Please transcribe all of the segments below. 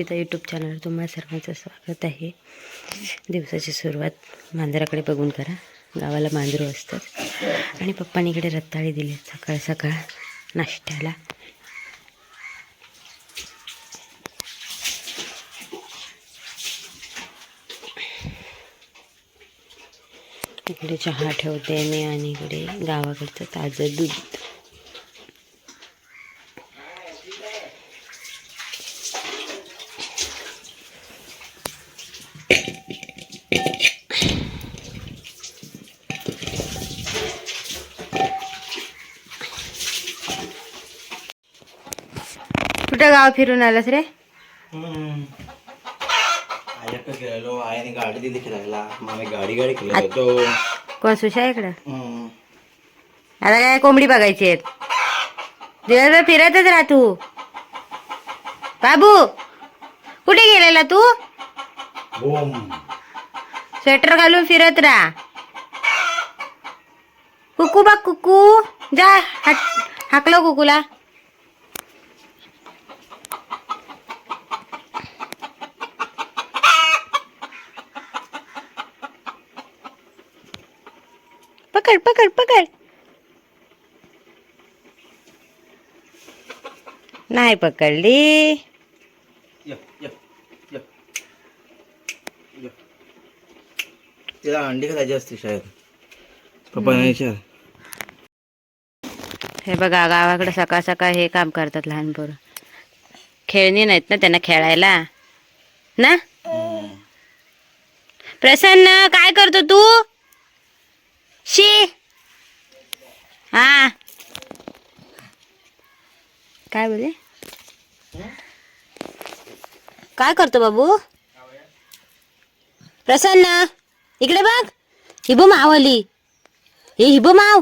Good Arpita YouTube चॅनलवर तुम्हा सर्वांचं स्वागत आहे. दिवसाची सुरुवात मांजराकडे बघून करा. गावाला मांजरू असतात. आणि पप्पानी इकडे रताळी दिली. सकाळ सकाळ नाश्त्याला. इकडे चहा ठेवते मी आणि इकडे गावाकडचं ताजं दूध कुठं गाव फिरून आलास रे? गेलेलो गाडी दिली फिरायला. मग गाडी गाडी होतो. कोण सुशा इकडं. आता काय कोंबडी बघायची आहेत. दिवसभर फिरतच राह तू. बाबू कुठे गेलेला तू? स्वेटर घालून फिरत राहा. कुकू बघ कुकू. जा हाक- हाकलो कुकूला. पकड पकड पकड. नाही पकडली. य, य, य. य. तिला अंडी खायची असते शाळेत. पप्पा नाही हे बघा गावाकडे सकाळ सकाळ हे काम करतात लहान पोरं. खेळणी नाहीत ना त्यांना खेळायला? ना? प्रसन्न काय करतो तू? शी. हा. काय बोले काय करतो बाबू? प्रसन्न इकडे बघ. हिबू मावली. हे हिबू माव.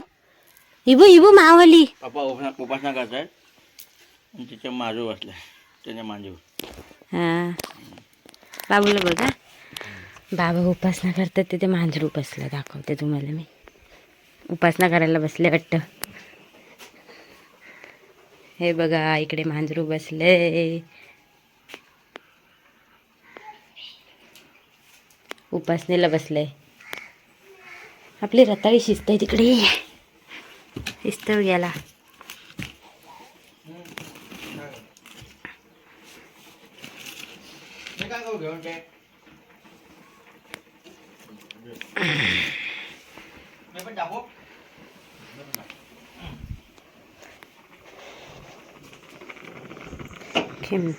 हिबू हिबू मावली. पप्पा उपासना उपासना करतायत आणि तिच्या माजू बसलाय. त्याच्या मांजू हा. बाबूला बघा. बाबा उपासना करतात तिथे मांजर उपासला दाखवते तुम्हाला मी. उपासना करायला बसले वाटतं. हे बघा इकडे मांजरू बसले. उपासनेला बसले. आपली रताळी शिजते तिकडे. शिस्तव गेला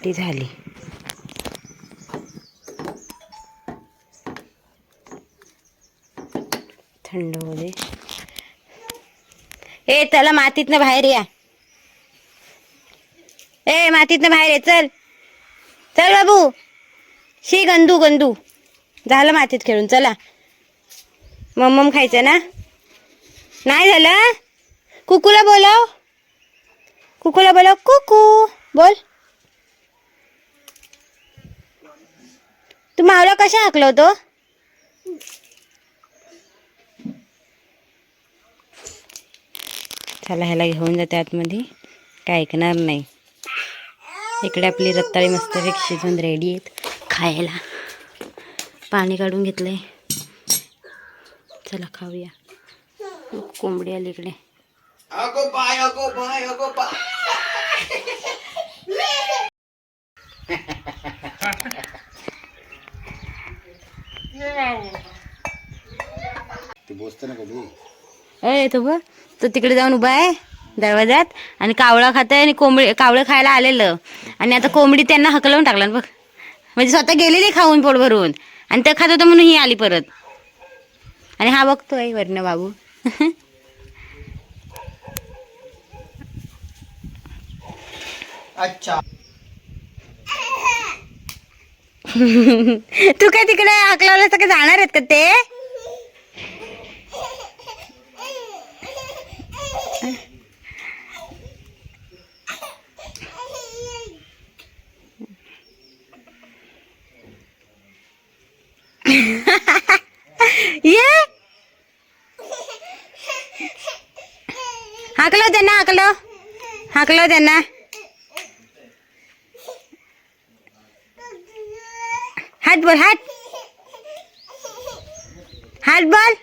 खिमटी झाली. थंड होऊ दे. ए त्याला मातीतनं बाहेर या. ए मातीतनं बाहेर ये चल. चल बाबू. शी गंदू गंदू. झालं मातीत खेळून चला. मम्मम खायचं ना? नाही झालं? कुकूला बोलाव. कुकूला बोलाव. कुकू बोल. तू मावला कशा हाकलो होतो? चला ह्याला घेऊन जाते आतमध्ये. काय ऐकणार नाही. इकडे आपली रत्ताळी मस्त शिजून रेडी आहेत खायला. पाणी काढून घेतलंय. चला खाऊया. कोंबडी आली इकडे. ते ए तो बघ तो तिकडे जाऊन उभा आहे दरवाजात आणि कावळा खात आहे आणि कोंबडी कावळं खायला आलेलं. आणि आता कोंबडी त्यांना हकलवून टाकला. ना बघ. म्हणजे स्वतः गेलेली खाऊन पोट भरून. आणि ते खात होतं म्हणून ही आली परत. आणि हा बघतोय वर्ण बाबू. अच्छा. तू काय तिकडे हकलवलं तर जाणार आहेत का ते? ये. हाकलो त्यांना हाकलो. हाकलो त्यांना. हात बोल हात. हात बोल.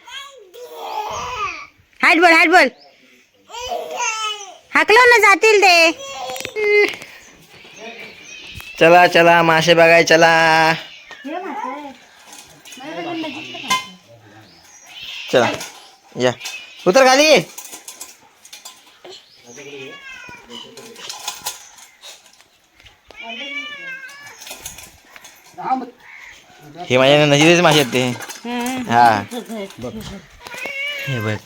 हात बोल हात बोल. हाकलो ना जातील ते. चला चला मासे बघाय चला. चला या. उतर खाली. हे माझ्या नजीकच मासे आहेत ते. हा. हे बघ.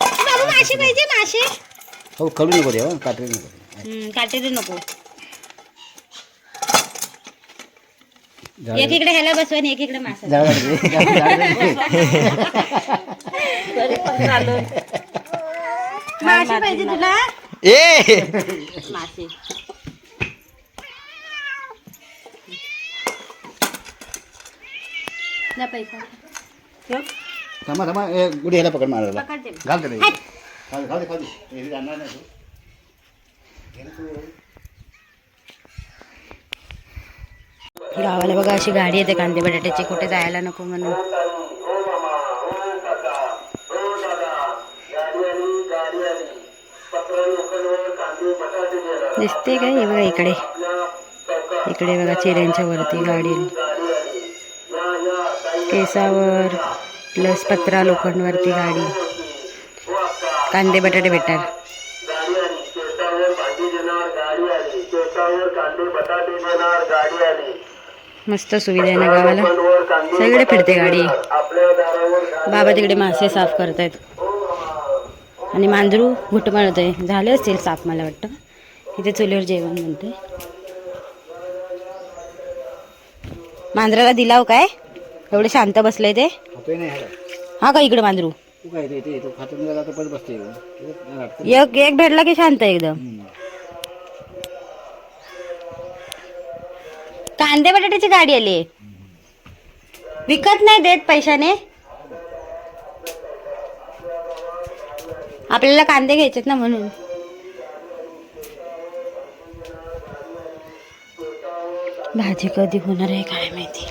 बाबू मासे पाहिजे मासे हो खडू नको देवा कात्री नको काटेरी नको. एक इकडे ह्याला बसवा आणि एक इकडे. मासे पाहिजे तुला? ए! मासे जा पैसा. ठेव. थांबा थांबा. ए, गुढी ह्याला पकड मारायला. पकड दे. घाल ते खाली खाली खाली. हे जाणार नाही तू. गावाला बघा अशी गाडी येते कांदे बटाट्याची. कुठे जायला नको म्हणून. दिसते काय हे बघा इकडे. इकडे बघा चिऱ्यांच्या वरती गाडी आली. केसावर प्लस पत्रा लोखंडवरती गाडी. कांदे बटाटे भेटणार. मस्त सुविधा आहे ना गावाला. सगळीकडे फिरते गाडी. बाबा तिकडे मासे साफ करतायत. आणि मांजरू घुटमळत आहे झाले असतील साफ मला वाटतं. इथे चुलीवर जेवण म्हणते मांजराला दिलाव काय? एवढे शांत बसले ते. हा का इकडे मांजरू? एक एक भेटला की शांत एकदम. कांदे बटाट्याची गाडी आली. विकत नाही देत पैशाने. आपल्याला कांदे घ्यायचेत ना म्हणून. भाजी कधी होणार आहे काय माहिती?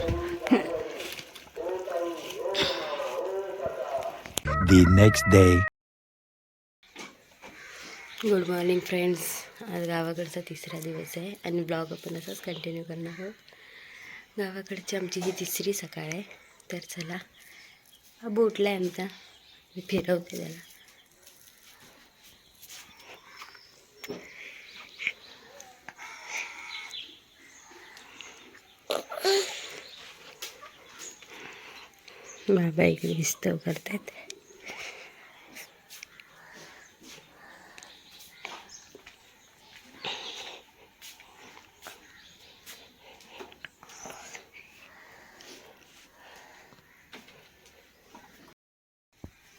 The next day. Good morning friends आज गावाकडचा तिसरा दिवस आहे आणि ब्लॉग आपण असंच कंटिन्यू करणार आहोत. गावाकडची आमची ही तिसरी सकाळ आहे तर चला. हा बोटला आहे आमचा. मी फिरवते त्याला. बाबा इकडे विस्तव करतायत.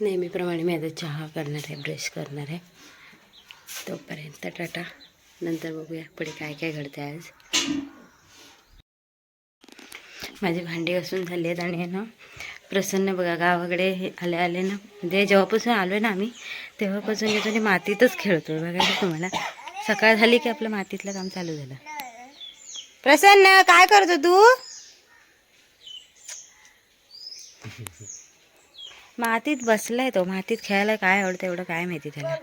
नेहमीप्रमाणे मी आता चहा करणार आहे ब्रश करणार आहे. तोपर्यंत टाटा. नंतर बघूया पुढे काय काय घडते आज. माझे भांडी असून झाले आहेत आणि ना प्रसन्न बघा गावाकडे हे आले आले ना. म्हणजे जेव्हापासून आलो आहे ना आम्ही तेव्हापासून येतो म्हणजे आणि मातीतच खेळतो बघा तुम्हाला. सकाळ झाली की आपलं मातीतलं काम चालू झालं. प्रसन्न काय करतो तू? मातीत बसलाय तो. मातीत खेळायला काय आवडतं एवढं काय माहिती त्याला?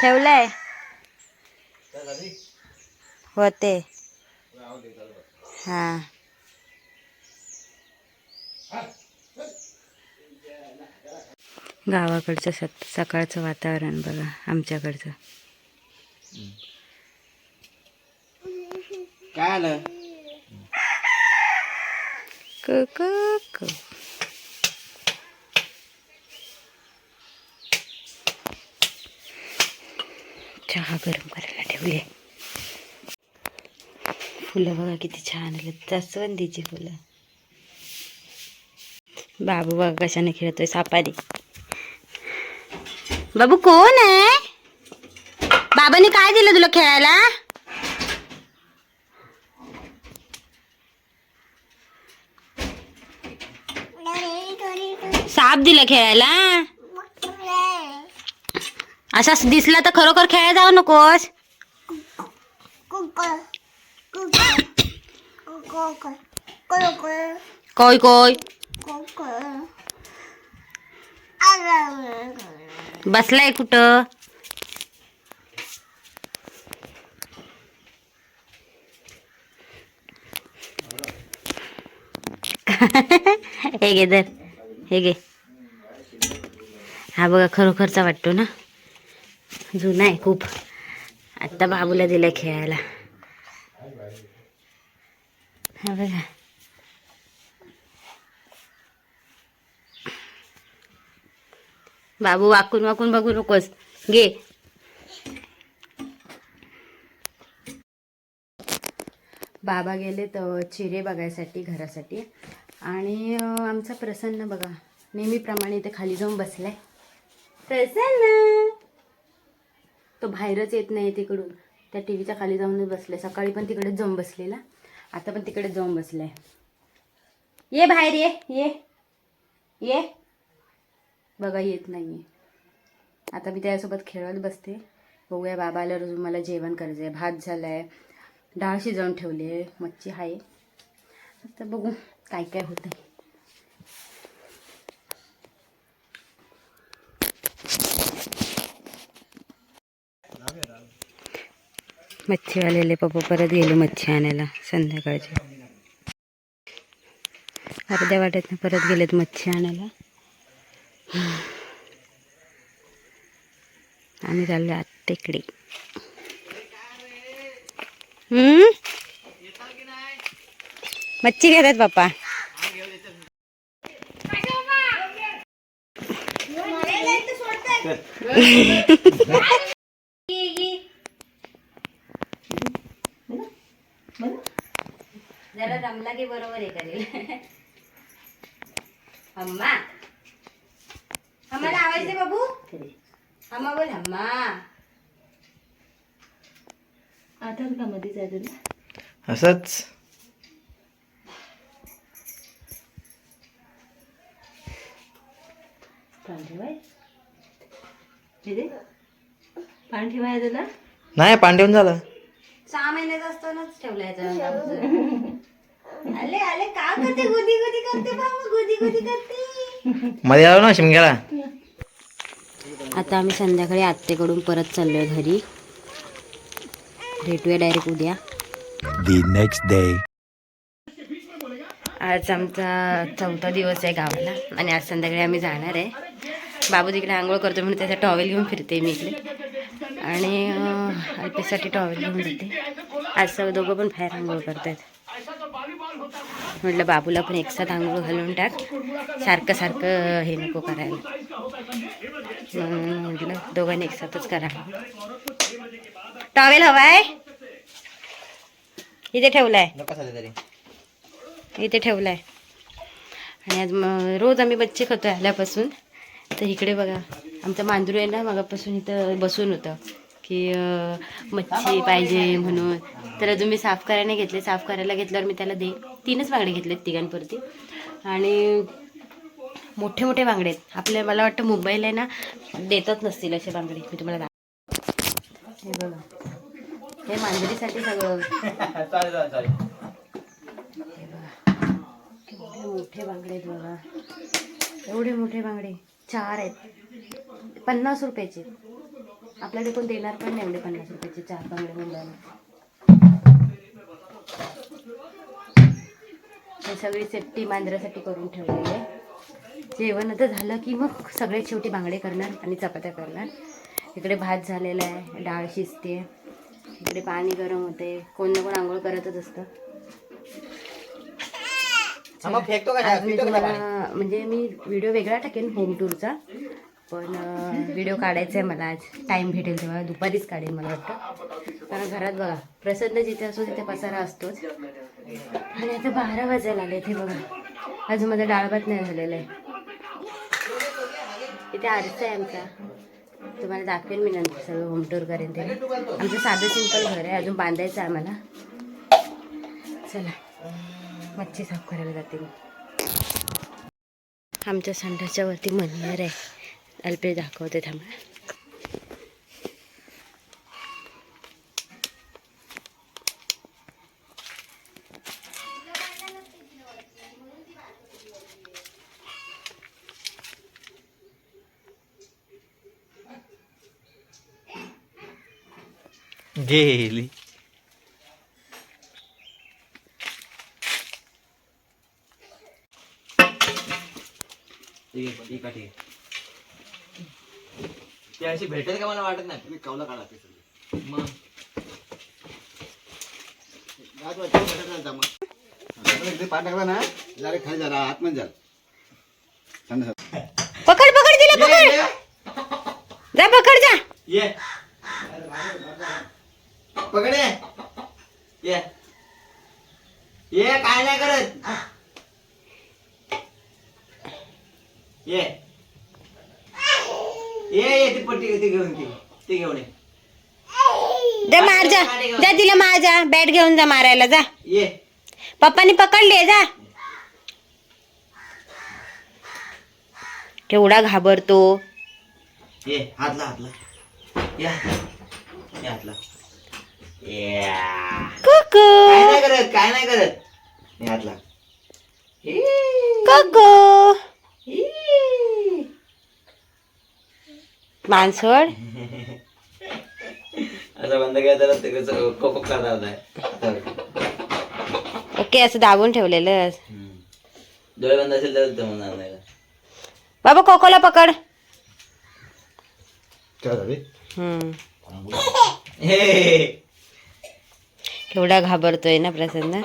ठेवलाय? होते. हा. गावाकडचं सक सकाळचं वातावरण बघा आमच्याकडचं. काय आलं? क क. चहा गरम करायला ठेवली. फुलं बघा किती छान आले जास्वंदीची फुलं. बाबू बघा कशाने खेळतोय सापारी बाबू कोण आहे? बाबाने काय दिलं तुला खेळायला? साप दिला खेळायला? असा दिसला तर खरोखर खेळायला जाऊ नकोस. कोय कोय. बसलाय कुठं? हे घे दर हे घे. हा बघा खरोखरचा वाटतो ना. जुना आहे खूप. आत्ता बाबूला दिला खेळायला. हा बघा. बाबू वाकून वाकून बघू नकोस. घे. बाबा गेले तर चिरे बघायसाठी घरासाठी. आणि आमचा प्रसन्न बघा. नेहमीप्रमाणे इथे खाली जाऊन बसलाय. प्रसन्न! तो बाहेरच येत नाही तिकडून. त्या टी व्हीच्या खाली जाऊनच बसले सकाळी पण तिकडेच जाऊन बसलेला. आता पण तिकडे जाऊन बसलाय. ये बाहेर ये. ये. ये. बघा येत नाही आता मी त्यासोबत खेळत बसते. बघूया बाबाला रोज मला जेवण करायचं आहे भात झाला आहे डाळ शिजवून ठेवली आहे मच्छी आहे आता बघू काय काय होतं मच्छीवालेले पप्पा परत गेले मच्छी आणायला संध्याकाळचे. अर्ध्या वाट्यातनं परत गेलेत मच्छी आणायला. आणि चालले आत टेकडी. हम्म? मच्छी घेतात पप्पा जरा जमला की बरोबर हे करेल अम्मा. अम्माला आवाज दे बाबू? अम्मा बोल अम्मा. आठवत का मध्ये जायचं असंच? पान ठेवाय? दिदे? पान ठेवाय तुला? नाही पांडेऊन झालं. सहा महिन्याचा असतानाच ठेवलाय आले आले. का करते? गुदी गुदी करते बाबा गुदी गुदी करते. मध्ये आलो ना शिमग्याला. आता आम्ही संध्याकाळी आत्तेकडून परत चाललोय घरी. भेटूया डायरेक्ट उद्या. Next day. आज आमचा चौथा दिवस आहे गावाला आणि आज संध्याकाळी आम्ही जाणार आहे. बाबू तिकडे आंघोळ करतो म्हणून त्याचा टॉवेल घेऊन फिरते मी इकडे. आणि अल्पेसाठी टॉवेल घेऊन जाते. आज सगळं दोघं पण बाहेर आंघोळ करतात म्हटलं बाबूला पण एकसाथ आंघोळ घालून टाक. सारखं सारखं हे नको करायला. म्हटलं दोघांनी एकसाथच करा टॉवेल हवाय. इथे ठेवलाय. इथे ठेवलाय. आणि आज मग रोज आम्ही बच्चे खातो आल्यापासून. तर इकडे बघा आमचं मांजरू आहे ना मगापासून इथं बसून होतं. की मच्छी पाहिजे म्हणून. तर अजून मी साफ करायला घेतले. साफ करायला घेतल्यावर मी त्याला दे तीनच बांगडे घेतलेत तिघांपुरती आणि मोठे मोठे बांगडे आहेत. आपल्या मला वाटतं मुंबईला आहे ना देतच नसतील असे बांगडे मी तुम्हाला हे बघा. हे मांजरीसाठी सगळं. मोठे बांगडे आहेत बघा. एवढे मोठे बांगडे चार आहेत. पन्नास रुपयाचे. आपल्याकडे कोण देणार पण नाही एवढे पन्नास रुपयाचे चार बांगडे मुंबईला. हे सगळी सेफ्टी मांजरासाठी करून ठेवलेली. आहे जेवण आता झालं की मग सगळे शेवटी बांगडे करणार आणि चपात्या करणार. इकडे भात झालेला आहे डाळ शिजते. इकडे पाणी गरम होते. कोण ना कोण आंघोळ करतच असतं. फेकतो आज मी तुम्हाला म्हणजे मी व्हिडिओ वेगळा टाकेन होम टूरचा पण व्हिडिओ काढायचा आहे मला आज. टाईम भेटेल तेव्हा. दुपारीच काढेन मला वाटतं. कारण घरात बघा प्रसन्न जिथे असतो तिथे पसारा असतोच. आणि आता बारा वाजायला आले इथे बघा. अजून माझा डाळ भात नाही झालेला आहे. इथे आरसा आहे आमचा. तुम्हाला दाखवेन मी नंतर सगळं होम टूर करेन ते आमचं साधं सिंपल घर आहे. अजून बांधायचं आहे आम्हाला. चला. मच्छी साफ करायला जाते मी आमच्या संडासच्या वरती मनियर आहे. अल्पे दाखवते थांबा. गेली. ती अशी भेटेल का मला वाटत नाही? तुम्ही कवला काढा ते सगळे. मग. गाठ वाटते, भेटत नाही जमा. आता एकदा पाय टाकला ना? जरा खाली जरा आतमध्ये थंड झालं. पकड पकड तिला पकड. जा पकड जा. ये पकडे ये ये काय नाही करत ये ये ये ती पट्टी ती घेऊन ती ती घेऊन ये जा मार जा जा तिला मार जा बॅट घेऊन जा मारायला जा. ये. पप्पानी पकडले जा. केवढा घाबरतो. ये हातला हातला या ये हातला या. कुकू. काय नाही करत काय नाही करत. ये हातला कुकू. मानसोड असं बंद केलं तर ते कसं कोको करणार नाही. ओके असं दाबून ठेवलेलं. डोळे बंद असेल तर जमणार नाही. बाबा कोकोला पकड. चला झाली. हम्म. हे. केवढा घाबरतोय ना प्रसन्न.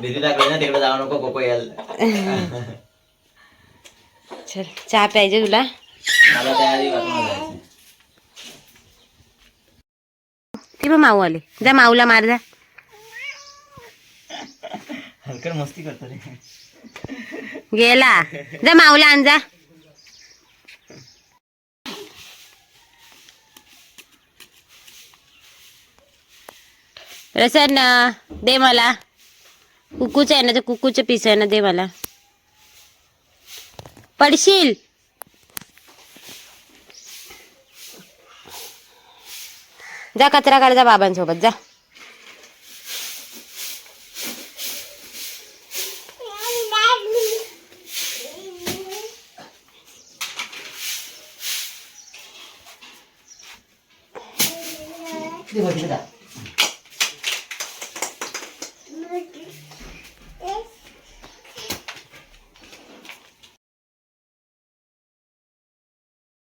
भीती दाखवली ना तिकडे जाऊ नको कोको यायला. चल चहा प्यायचे तुला? मला तयारी पण माऊ आले जा माऊला मार जा. हलकड मस्ती करतो रे. गेला. जा माऊला आण जा. प्रसन्न दे मला. कुकूच आहे ना ते कुकूचं पीस आहे ना दे मला. पडशील? जा कचरा काढ जा बाबांसोबत जा.